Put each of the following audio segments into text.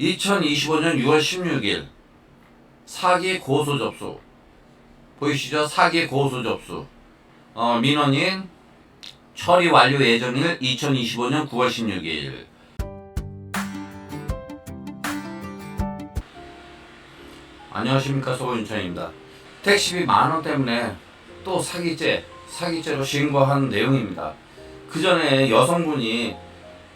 2025년 6월 16일 사기 고소 접수 보이시죠? 사기 고소 접수 어, 민원인 처리 완료 예정일 2025년 9월 16일 안녕하십니까 소윤천입니다. 택시비 만원 때문에 또 사기죄 사기죄로 신고한 내용입니다. 그 전에 여성분이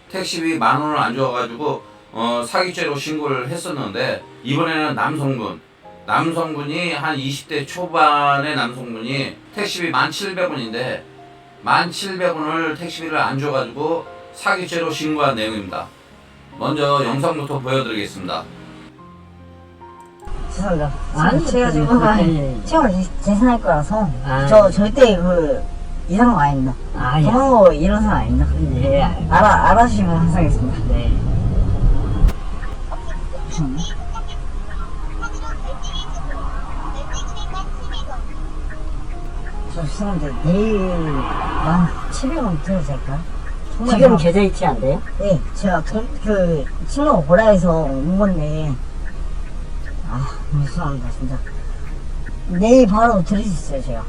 택시비 만 원을 안 줘가지고 어, 사기죄로 신고를 했었는데 이번에는 남성분 남성분이 한 20대 초반의 남성분이 택시비 1,700원인데 1,700원을 택시비를 안 줘가지고 사기죄로 신고한 내용입니다. 먼저 영상부터 보여드리겠습니다. 죄송합니다. 아니, 제가. 지금 예. 체험을 재산할 거라서 아, 저 절대 그 이상한 거 아닙니다. 아, 예. 이런 사람 아닙니다. 예, 알- 알아 알아주시면 감사하겠습니다. 네. 저 죄송한데 내일 만 700원 드려도 될까요? 정말 지금 저- 계좌 이체 안 돼요? 네, 제가 돈, 그 친구가 보라 해서 온 건데 아 죄송합니다 진짜 내일 바로 드릴 수 있어요 제가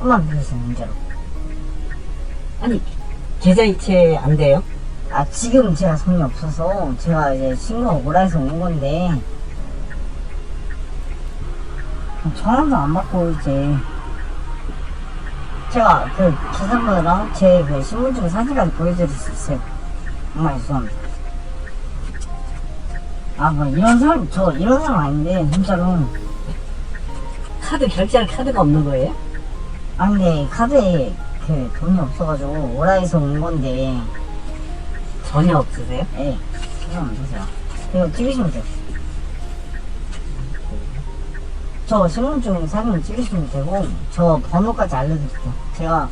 한번 빌려주세요 문자로 아니, 계좌 이체 안 돼요? 아 지금 제가 돈이 없어서 제가 이제 친구가 보라해서 온 건데. 전화도 안 받고 이제. 제가 그 계산번호랑 제 그 신분증 사진까지 보여드릴 수 있어요. 정말 죄송합니다. 아뭐 이런 사람 저 이런 사람 아닌데 진짜로. 카드 결제할 카드가 없는 거예요? 아 근데 카드에 그 돈이 없어가지고 오라에서 온 건데 전혀 없으세요? 예 죄송합니다 제가 이거 찍으시면 돼요. 저 신분증 사진 찍으시면 되고 저 번호까지 알려드릴게요. 제가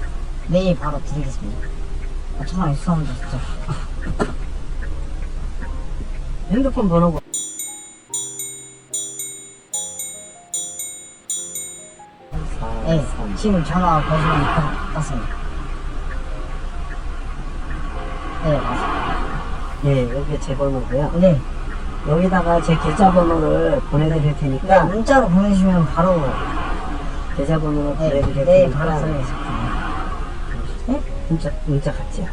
내일 바로 드리겠습니다. 아, 정말 죄송합니다 진짜. 핸드폰 번호가. 예 지금 전화 거시면 받았습니다. 네 맞습니다 예, 여기 제 번호고요. 네. 여기다가 제 계좌 번호를 보내드릴 네, 테니까 문자로 보내주시면 바로 계좌 번호를 네, 보내드릴 네 테니까 바로 써야겠습니다. 문자 문자 같이요.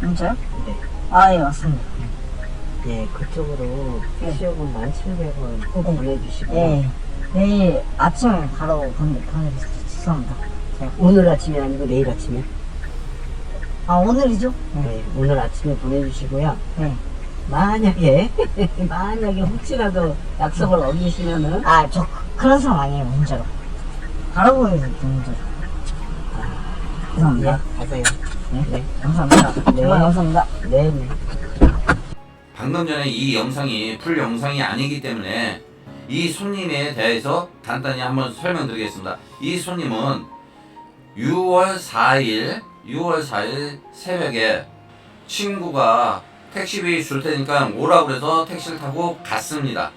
문자요? 네. 아 예 맞습니다. 예, 그쪽으로 택시요금 1,700원 꼭 네. 보내주시고. 예 내일 아침에 바로 보내, 보내겠습니다. 죄송합니다. 오늘 아침이 아니고 내일 아침에 아 오늘이죠? 네, 오늘 아침에 보내주시고요. 네. 만약에 만약에 혹시라도 약속을 어기시면은 아, 저 그런 사람 아니에요, 진짜로. 바로 보내드릴게요, 진짜로. 예, 죄송합니다. 가세요. 네. 네. 감사합니다. 네. 정말 감사합니다. 네, 네. 방금 전에 이 영상이 풀 영상이 아니기 때문에 이 손님에 대해서 간단히 한번 설명드리겠습니다. 이 손님은 6월 4일, 6월 4일 새벽에 친구가 택시비 줄 테니까 오라고 그래서 택시를 타고 갔습니다.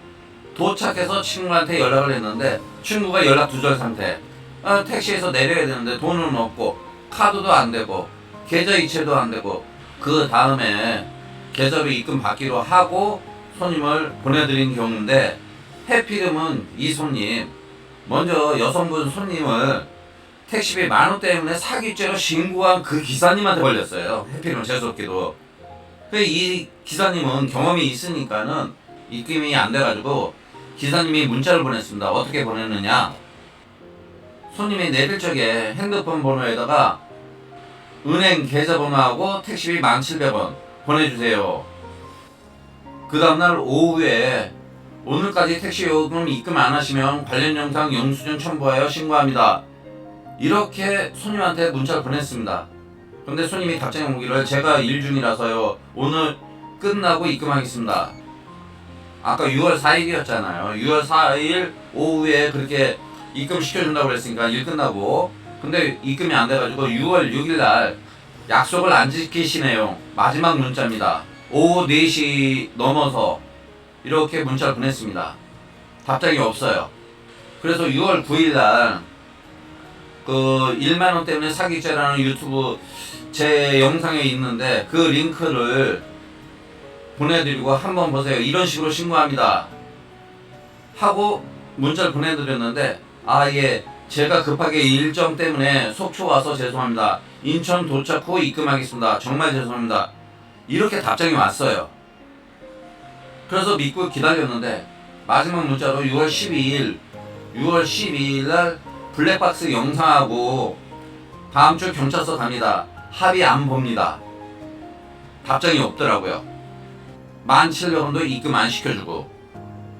도착해서 친구한테 연락을 했는데 친구가 연락 두절 상태. 어, 택시에서 내려야 되는데 돈은 없고 카드도 안 되고 계좌 이체도 안 되고 그 다음에 계좌로 입금 받기로 하고 손님을 보내드린 경우인데 해피름은 이 손님 먼저 여성분 손님을 택시비 만 원 때문에 사기죄로 신고한 그 기사님한테 걸렸어요 해피름 재수없게도 근데 이 기사님은 경험이 있으니까는 입금이 안 돼가지고 기사님이 문자를 보냈습니다 어떻게 보냈느냐 손님이 내릴 적에 핸드폰 번호에다가 은행 계좌번호하고 택시비 1,700원 보내주세요. 그 다음날 오후에 오늘까지 택시 요금 입금 안 하시면 관련 영상 영수증 첨부하여 신고합니다. 이렇게 손님한테 문자를 보냈습니다. 근데 손님이 답장이 오기를 제가 일 중이라서요. 오늘 끝나고 입금하겠습니다. 아까 6월 4일이었잖아요. 6월 4일 오후에 그렇게 입금 시켜준다고 그랬으니까 일 끝나고 근데 입금이 안 돼가지고 6월 6일 날 약속을 안 지키시네요. 마지막 문자입니다. 오후 4시 넘어서 이렇게 문자를 보냈습니다. 답장이 없어요. 그래서 6월 9일 날 그 1만 원 때문에 사기죄라는 유튜브 제 영상에 있는데 그 링크를 보내드리고 한번 보세요. 이런 식으로 신고합니다. 하고 문자를 보내드렸는데 아 예 제가 급하게 일정 때문에 속초 와서 죄송합니다. 인천 도착 후 입금하겠습니다. 정말 죄송합니다. 이렇게 답장이 왔어요. 그래서 믿고 기다렸는데 마지막 문자로 6월 12일 6월 12일 날 블랙박스 영상하고 다음 주 경찰서 갑니다. 합의 안 봅니다. 답장이 없더라고요. 1700원도 입금 안 시켜주고.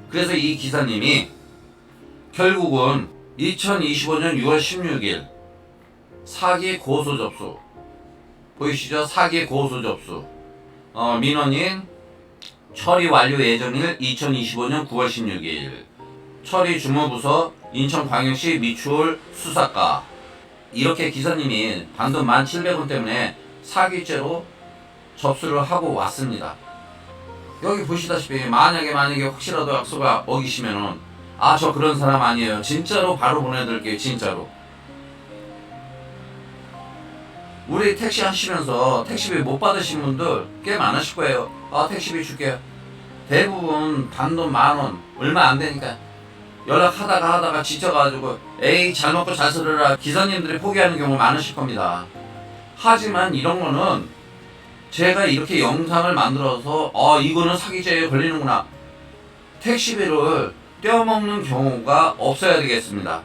그래서 이 기사님이 결국은 2025년 6월 16일 사기 고소 접수 보이시죠? 사기 고소 접수 어, 민원인 처리 완료 예정일 2025년 9월 16일 처리 주무부서 인천광역시 미추홀 수사과 이렇게 기사님이 방금 1,700원 때문에 사기죄로 접수를 하고 왔습니다. 여기 보시다시피 만약에 만약에 혹시라도 약속을 어기시면은 아 저 그런 사람 아니에요. 진짜로 바로 보내드릴게요. 진짜로. 우리 택시 하시면서 택시비 못 받으신 분들 꽤 많으실 거예요. 아 택시비 줄게요. 대부분 단돈 만 원, 얼마 안 되니까 연락하다가 하다가 지쳐가지고 에이 잘 먹고 잘 살아라 기사님들이 포기하는 경우 많으실 겁니다. 하지만 이런 거는 제가 이렇게 영상을 만들어서 어 이거는 사기죄에 걸리는구나 택시비를 떼어먹는 경우가 없어야 되겠습니다.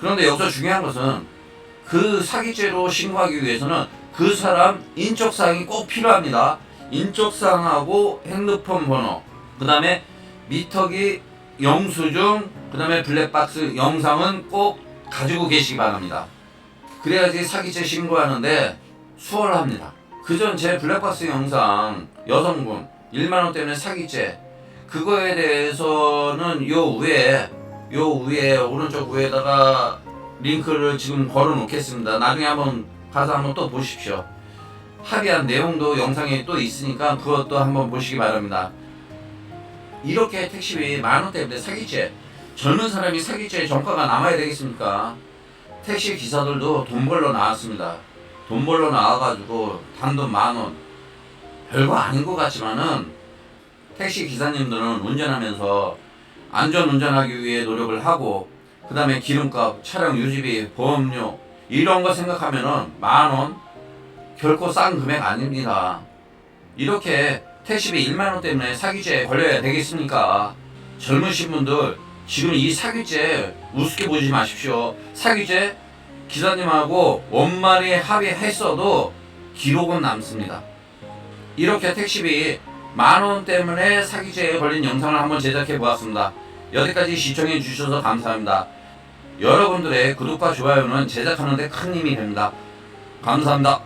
그런데 여기서 중요한 것은 그 사기죄로 신고하기 위해서는 그 사람 인적사항이 꼭 필요합니다. 인적사항하고 핸드폰 번호, 그 다음에 미터기 영수증, 그 다음에 블랙박스 영상은 꼭 가지고 계시기 바랍니다. 그래야지 사기죄 신고하는데 수월합니다. 그전 제 블랙박스 영상 여성분 1만원 때문에 사기죄 그거에 대해서는 요 위에 요 위에 오른쪽 위에다가 링크를 지금 걸어 놓겠습니다. 나중에 한번 가서 한번 또 보십시오. 합의한 내용도 영상에 또 있으니까 그것도 한번 보시기 바랍니다. 이렇게 택시비 만 원 때문에 사기죄 젊은 사람이 사기죄 전과가 남아야 되겠습니까? 택시 기사들도 돈 벌러 나왔습니다. 돈 벌러 나와가지고 단돈 만 원 별거 아닌 것 같지만은 택시 기사님들은 운전하면서 안전 운전하기 위해 노력을 하고 그 다음에 기름값, 차량 유지비, 보험료 이런 거 생각하면은 만 원 결코 싼 금액 아닙니다. 이렇게 택시비 1만 원 때문에 사기죄에 걸려야 되겠습니까? 젊으신 분들 지금 이 사기죄 우습게 보지 마십시오. 사기죄 기사님하고 원만히 합의했어도 기록은 남습니다. 이렇게 택시비 만원 때문에 사기죄에 걸린 영상을 한번 제작해 보았습니다. 여기까지 시청해 주셔서 감사합니다. 여러분들의 구독과 좋아요는 제작하는 데 큰 힘이 됩니다. 감사합니다.